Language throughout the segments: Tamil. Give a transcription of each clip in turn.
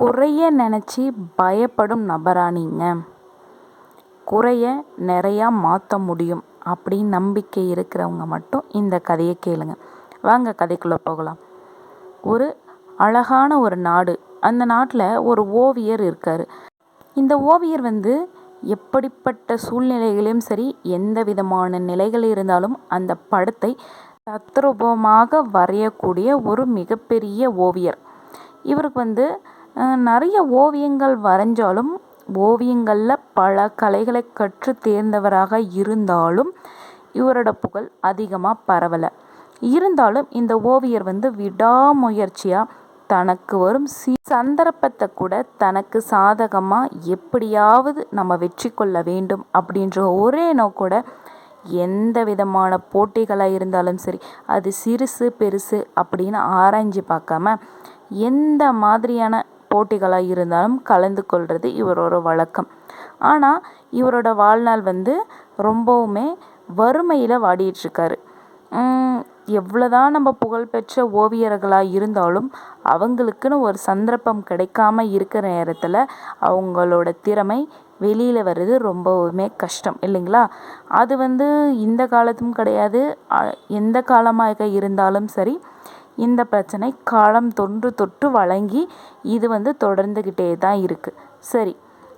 குறைய நினச்சி பயப்படும் நபரா நீங்கள் குறைய நிறையா மாற்ற முடியும் அப்படின்னு நம்பிக்கை இருக்கிறவங்க மட்டும் இந்த கதையை கேளுங்க. வாங்க கதைக்குள்ளே போகலாம். ஒரு அழகான ஒரு நாடு. அந்த நாட்டில் ஒரு ஓவியர் இருக்கார். இந்த ஓவியர் வந்து எப்படிப்பட்ட சூழ்நிலைகளையும் சரி எந்த விதமான நிலைகள் இருந்தாலும் அந்த படத்தை தத்ரூபமாக வரையக்கூடிய ஒரு மிகப்பெரிய ஓவியர். இவருக்கு வந்து நிறைய ஓவியங்கள் வரைஞ்சாலும் ஓவியங்களில் பல கலைகளை கற்று தேர்ந்தவராக இருந்தாலும் இவரோட புகழ் அதிகமாக பரவலை. இருந்தாலும் இந்த ஓவியர் வந்து விடாமுயற்சியாக தனக்கு வரும் சி சந்தர்ப்பத்தை கூட தனக்கு சாதகமாக எப்படியாவது நம்ம வெற்றி கொள்ள வேண்டும் அப்படின்ற ஒரே நோக்கோட எந்த விதமான போட்டிகளாக இருந்தாலும் சரி அது சிறுசு பெருசு அப்படின்னு ஆராய்ஞ்சு பார்க்காம எந்த மாதிரியான போட்டிகளாக இருந்தாலும் கலந்து கொள்வது இவரோட வழக்கம். ஆனால் இவரோட வாழ்நாள் வந்து ரொம்பவுமே வறுமையில் வாடிட்டுருக்காரு. எவ்வளோதான் நம்ம புகழ்பெற்ற ஓவியர்களாக இருந்தாலும் அவங்களுக்குன்னு ஒரு சந்தர்ப்பம் கிடைக்காம இருக்கிற நேரத்தில் அவங்களோட திறமை வெளியில் வர்றது ரொம்பவுமே கஷ்டம் இல்லைங்களா? அது வந்து இந்த காலத்தும் கிடையாது. எந்த காலமாக இருந்தாலும் சரி இந்த பிரச்சனை காலம் தொன்று தொட்டு வழங்கி இது வந்து தொடர்ந்துக்கிட்டே தான் இருக்குது சரி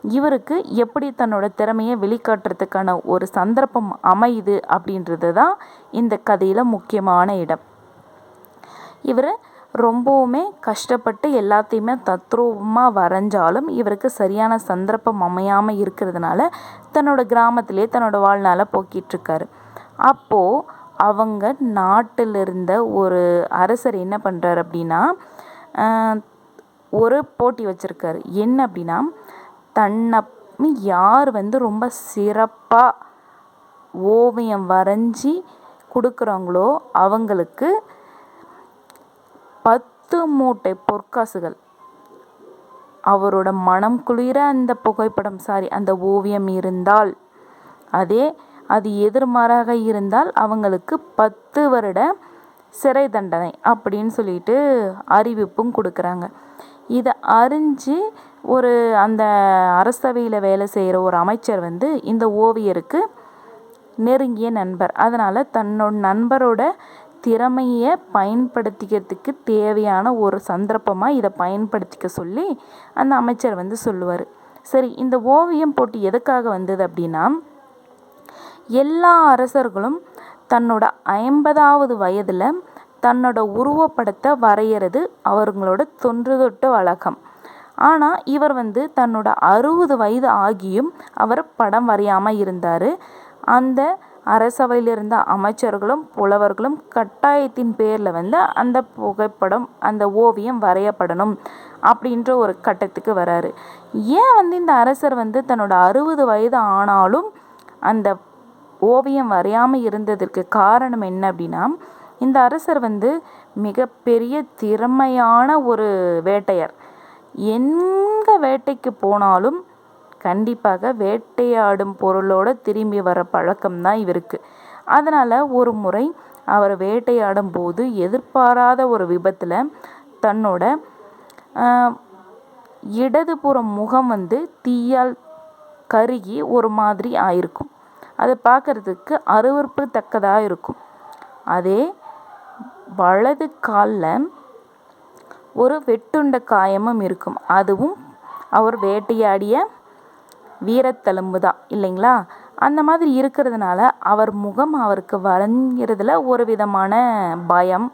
இவருக்கு எப்படி தன்னோட திறமையை வெளிக்காட்டுறதுக்கான ஒரு சந்தர்ப்பம் அமையுது அப்படின்றது தான் இந்த கதையில் முக்கியமான இடம். இவர் ரொம்பவுமே கஷ்டப்பட்டு எல்லாத்தையுமே தத்ரூபமாக வரைஞ்சாலும் இவருக்கு சரியான சந்தர்ப்பம் அமையாமல் இருக்கிறதுனால தன்னோட கிராமத்திலே தன்னோட வாழ்நாளை போக்கிட்டுருக்காரு அப்போது அவங்க நாட்டில் இருந்த ஒரு அரசர் என்ன பண்ணுறாரு அப்படின்னா ஒரு போட்டி வச்சுருக்காரு. என்ன அப்படின்னா தன்னை யார் வந்து ரொம்ப சிறப்பாக ஓவியம் வரைஞ்சி கொடுக்குறாங்களோ அவங்களுக்கு பத்து மூட்டை பொற்காசுகள். அவரோட மனம் குளிர அந்த புகைப்படம் சாரி அந்த ஓவியம் இருந்தால் அதே அது எதிர்மாறாக இருந்தால் அவங்களுக்கு பத்து வருட சிறை தண்டனை அப்படின்னு சொல்லிட்டு அறிவிப்பும் கொடுக்குறாங்க. இதை அறிஞ்சு ஒரு அந்த அரசவையில் வேலை செய்கிற ஒரு அமைச்சர் வந்து இந்த ஓவியருக்கு நெருங்கிய நண்பர். அதனால் தன்னோட நண்பரோட திறமையை பயன்படுத்திக்கிறதுக்கு தேவையான ஒரு சந்தர்ப்பமாக இதை பயன்படுத்திக்க சொல்லி அந்த அமைச்சர் வந்து சொல்லுவார். சரி இந்த ஓவியம் போட்டி எதுக்காக வந்தது அப்படின்னா எல்லா அரசர்களும் தன்னோட ஐம்பதாவது வயதில் தன்னோட உருவப்படத்தை வரைகிறது அவங்களோட தொன்று தொட்டு வழக்கம். ஆனால் இவர் வந்து தன்னோட அறுபது வயது ஆகியும் அவர் படம் வரையாமல் இருந்தார். அந்த அரசவையில் இருந்த அமைச்சர்களும் புலவர்களும் கட்டாயத்தின் பேரில் வந்து அந்த புகைப்படம் அந்த ஓவியம் வரையப்படணும் அப்படின்ற ஒரு கட்டத்துக்கு வராரு. ஏன் வந்து இந்த அரசர் வந்து தன்னோட அறுபது வயது ஆனாலும் அந்த ஓவியம் வரையாமல் இருந்ததற்கு காரணம் என்ன அப்படின்னா இந்த அரசர் வந்து மிகப்பெரிய திறமையான ஒரு வேட்டையர். எங்கே வேட்டைக்கு போனாலும் கண்டிப்பாக வேட்டையாடும் பொருளோடு திரும்பி வர பழக்கம்தான் இவருக்கு. அதனால் ஒரு முறை அவர் வேட்டையாடும் போது எதிர்பாராத ஒரு விபத்தில் தன்னோட இடதுபுறம் முகம் வந்து தீயால் கருகி ஒரு மாதிரி ஆயிருக்கும். அதை பார்க்குறதுக்கு அருவறுப்பு தக்கதாக இருக்கும். அதே வலது காலில் ஒரு வெட்டுண்ட காயமும் இருக்கும். அதுவும் அவர் வேட்டையாடிய வீரத்தழும்பு தான் இல்லைங்களா? அந்த மாதிரி இருக்கிறதுனால அவர் முகம் அவருக்கு வரைங்கிறதுல ஒரு விதமான பயம்.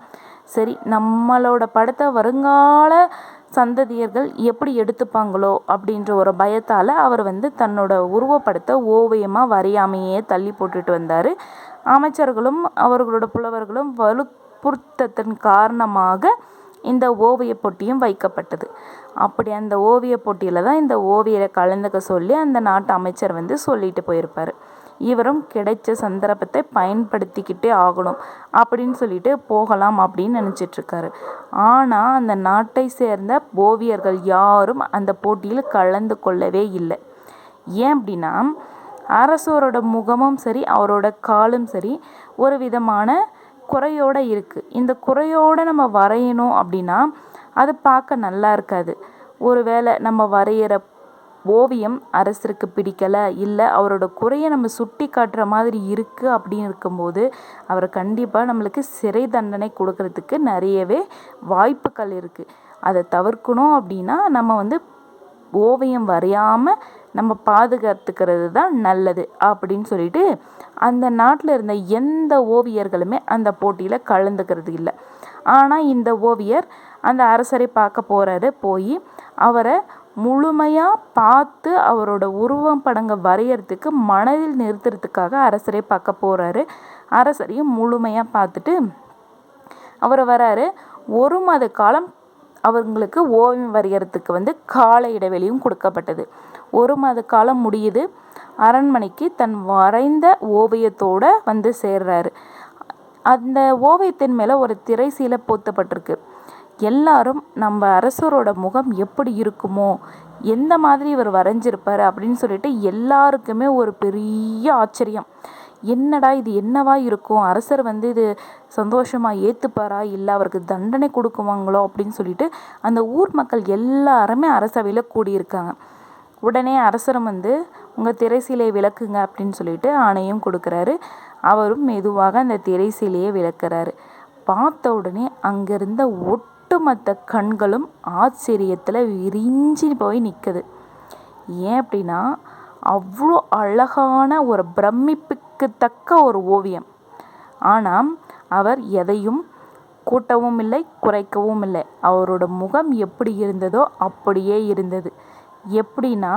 சரி நம்மளோட படத்தை வருங்கால சந்ததியர்கள் எப்படி எடுத்துப்பாங்களோ அப்படின்ற ஒரு பயத்தால் அவர் வந்து தன்னோட உருவப்படத்தை ஓவியமாக வரையாமையே தள்ளி போட்டுட்டு வந்தார். அமைச்சர்களும் அவர்களோட புலவர்களும் வலுப்புறுத்தத்தின் காரணமாக இந்த ஓவிய போட்டியும் வைக்கப்பட்டது. அப்படி அந்த ஓவிய போட்டியில் தான் இந்த ஓவியரை கலந்துக்க சொல்லி அந்த நாட்டு அமைச்சர் வந்து சொல்லிட்டு போயிருப்பார். இவரும் கிடைச்ச சந்தர்ப்பத்தை பயன்படுத்திக்கிட்டே ஆகணும் அப்படின்னு சொல்லிட்டு போகலாம் அப்படின்னு நினச்சிட்ருக்காரு. ஆனால் அந்த நாட்டை சேர்ந்த ஓவியர்கள் யாரும் அந்த போட்டியில் கலந்து கொள்ளவே இல்லை. ஏன் அப்படின்னா அரசரோட முகமும் சரி அவரோட காலும் சரி ஒரு விதமான குறையோடு இருக்குது இந்த குறையோடு நம்ம வரையணும் அப்படின்னா அது பார்க்க நல்லா இருக்காது. ஒருவேளை நம்ம வரைகிற ஓவியம் அரசருக்கு பிடிக்கலை இல்லை அவரோட குறையை நம்ம சுட்டி காட்டுற மாதிரி இருக்குது அப்படின்னு இருக்கும்போது அவர் கண்டிப்பாக நம்மளுக்கு சிறை தண்டனை கொடுக்கறதுக்கு நிறையவே வாய்ப்புகள் இருக்குது அதை தவிர்க்கணும் அப்படின்னா நம்ம வந்து ஓவியம் வரையாமல் நம்ம பாதுகாத்துக்கிறது தான் நல்லது அப்படின்னு சொல்லிட்டு அந்த நாட்டில் இருந்த எந்த ஓவியர்களுமே அந்த போட்டியில் கலந்துக்கிறது இல்லை. ஆனால் இந்த ஓவியர் அந்த அரசரை பார்க்க போகிறாரு போய் அவரை முழுமையாக பார்த்து அவரோட உருவம் படங்கள் வரைகிறதுக்கு மனதில் நிறுத்துறதுக்காக அரசரே பார்க்க போகிறாரு அரசரையும் முழுமையாக பார்த்துட்டு அவர் வராரு. ஒரு மாத காலம் அவங்களுக்கு ஓவியம் வரைகிறதுக்கு வந்து கால இடைவெளியும் கொடுக்கப்பட்டது. ஒரு மாத காலம் முடியுது. அரண்மனைக்கு தன் வரைந்த ஓவியத்தோடு வந்து சேர்றாரு. அந்த ஓவியத்தின் மேலே ஒரு திரை சீலை போத்தப்பட்டிருக்கு. எல்லாரும் நம்ம அரசரோட முகம் எப்படி இருக்குமோ எந்த மாதிரி இவர் வரைஞ்சிருப்பார் அப்படின்னு சொல்லிட்டு எல்லாருக்குமே ஒரு பெரிய ஆச்சரியம். என்னடா இது என்னவா இருக்கும்? அரசர் வந்து இது சந்தோஷமாக ஏற்றுப்பாரா இல்லை அவருக்கு தண்டனை கொடுக்குவாங்களோ? அப்படின்னு சொல்லிட்டு அந்த ஊர் மக்கள் எல்லாருமே அரசவையில் கூடியிருக்காங்க. உடனே அரசரும் வந்து உங்கள் திரைசீலையை விளக்குங்க அப்படின்னு சொல்லிட்டு ஆணையும் கொடுக்குறாரு. அவரும் மெதுவாக அந்த திரைசீலையை விளக்குறாரு. பார்த்த உடனே அங்கிருந்த ஒட்டுமொத்த கண்களும் ஆச்சரியத்தில் விரிஞ்சு போய் நிற்குது ஏன் அப்படின்னா அவ்வளோ அழகான ஒரு பிரமிப்புக்கு தக்க ஒரு ஓவியம். ஆனால் அவர் எதையும் கூட்டவும் இல்லை குறைக்கவும் இல்லை. அவரோட முகம் எப்படி இருந்ததோ அப்படியே இருந்தது. எப்படின்னா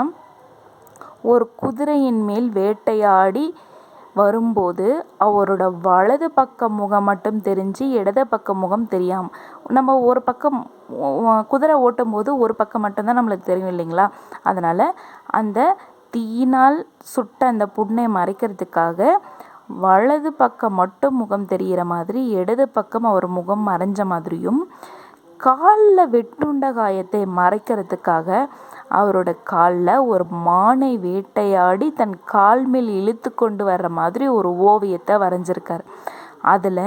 ஒரு குதிரையின் மேல் வேட்டையாடி வரும்போது அவரோட வலது பக்க முகம் மட்டும் தெரிஞ்சு இடது பக்க முகம் தெரியாமல் நம்ம ஒரு பக்கம் குதிரை ஓட்டும் போது ஒரு பக்கம் மட்டும்தான் நம்மளுக்கு தெரியும் இல்லைங்களா? அதனால் அந்த தீயினால் சுட்ட அந்த புண்ணை மறைக்கிறதுக்காக வலது பக்கம் மட்டும் முகம் தெரிகிற மாதிரி இடது பக்கம் அவர் முகம் மறைஞ்ச மாதிரியும் காலில் வெட்டுண்ட காயத்தை மறைக்கிறதுக்காக அவரோட காலில் ஒரு மானை வேட்டையாடி தன் கால் மேல் இழுத்து கொண்டு வர்ற மாதிரி ஒரு ஓவியத்தை வரைஞ்சிருக்கார். அதில்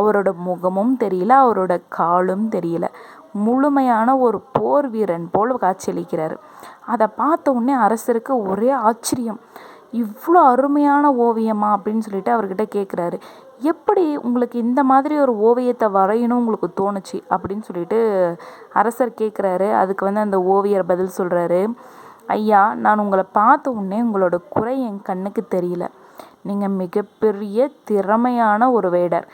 அவரோட முகமும் தெரியல அவரோட காலும் தெரியல. முழுமையான ஒரு போர் வீரன் போல் காட்சியளிக்கிறார் அதை பார்த்த உடனே அரசருக்கு ஒரே ஆச்சரியம். இவ்வளோ அருமையான ஓவியமா அப்படின்னு சொல்லிட்டு அவர்கிட்ட கேட்குறாரு எப்படி உங்களுக்கு இந்த மாதிரி ஒரு ஓவியத்தை வரையணும் உங்களுக்கு தோணுச்சு அப்படின்னு சொல்லிட்டு அரசர் கேட்குறாரு அதுக்கு வந்து அந்த ஓவியர் பதில் சொல்கிறாரு ஐயா நான் உங்களை பார்த்த உடனே உங்களோட குறை என் கண்ணுக்கு தெரியல. நீங்கள் மிகப்பெரிய திறமையான ஒரு வேடர்.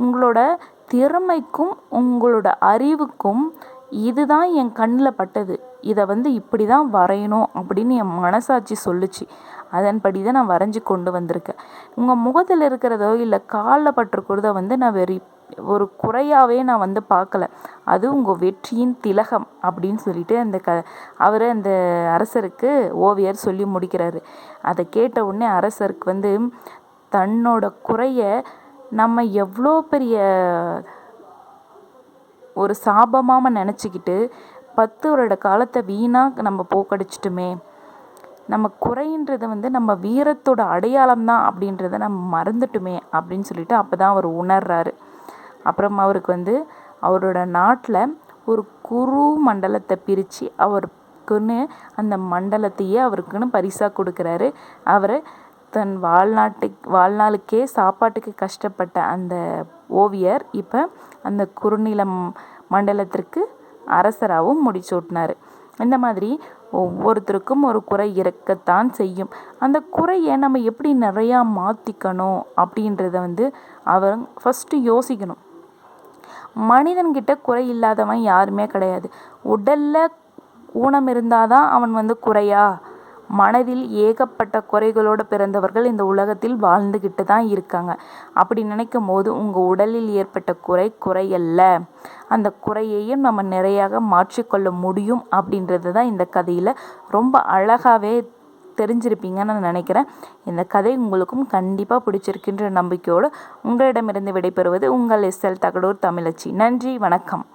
உங்களோட திறமைக்கும் உங்களோட அறிவுக்கும் இதுதான் என் கண்ணில் பட்டது. இதை வந்து இப்படி தான் வரையணும் அப்படின்னு என் மனசாட்சி சொல்லுச்சு. அதன்படி தான் நான் வரைஞ்சி கொண்டு வந்திருக்கேன். உங்கள் முகத்தில் இருக்கிறதோ இல்லை காலில் பட்டிருக்கிறதோ வந்து நான் வெறி ஒரு குறையாகவே நான் வந்து பார்க்கல. அது உங்கள் வெற்றியின் திலகம் அப்படின்னு சொல்லிட்டு அந்த க அவர் அந்த அரசருக்கு ஓவியர் சொல்லி முடிக்கிறாரு. அதை கேட்ட உடனே அரசருக்கு வந்து தன்னோட குறைய நம்ம எவ்வளோ பெரிய ஒரு சாபமாக நினச்சிக்கிட்டு பத்து வருட காலத்தை வீணாக நம்ம போக்கடிச்சிட்டுமே. நம்ம குறைன்றது வந்து நம்ம வீரத்தோட அடையாளம் தான் அப்படின்றத நம்ம மறந்துட்டுமே அப்படின்னு சொல்லிட்டு அப்போ தான் அவர் உணர்றாரு. அப்புறம் அவருக்கு வந்து அவரோட நாட்டில் ஒரு குரு மண்டலத்தை பிரித்து அவருக்குன்னு அந்த மண்டலத்தையே அவருக்குன்னு பரிசாக கொடுக்குறாரு. அவர் தன் வாழ்நாட்டுக்கு வாழ்நாளுக்கே சாப்பாட்டுக்கு கஷ்டப்பட்ட அந்த ஓவியர் இப்போ அந்த குறுநிலம் மண்டலத்திற்கு அரசராகவும் முடிச்சூட்டினார் இந்த மாதிரி ஒவ்வொருத்தருக்கும் ஒரு குறை இருக்கத்தான் செய்யும். அந்த குறையை நம்ம எப்படி நிறையா மாற்றிக்கணும் அப்படின்றத வந்து அவர் ஃபஸ்ட்டு யோசிக்கணும். மனிதன்கிட்ட குறை இல்லாதவன் யாருமே கிடையாது. உடலில் ஊனம் இருந்தால் தான் அவன் வந்து குறையா? மனதில் ஏகப்பட்ட குறைகளோடு பிறந்தவர்கள் இந்த உலகத்தில் வாழ்ந்துக்கிட்டு தான் இருக்காங்க. அப்படி நினைக்கும் போது உங்கள் உடலில் ஏற்பட்ட குறை குறையல்ல. அந்த குறையையும் நம்ம நிறையாக மாற்றிக்கொள்ள முடியும் அப்படின்றது தான் இந்த கதையில் ரொம்ப அழகாகவே தெரிஞ்சிருப்பீங்கன்னு நான் நினைக்கிறேன். இந்த கதை உங்களுக்கும் கண்டிப்பாக பிடிச்சிருக்கின்ற நம்பிக்கையோடு உங்களிடமிருந்து விடைபெறுவது உங்கள் எஸ்எல் தகடூர் தமிழச்சி. நன்றி வணக்கம்.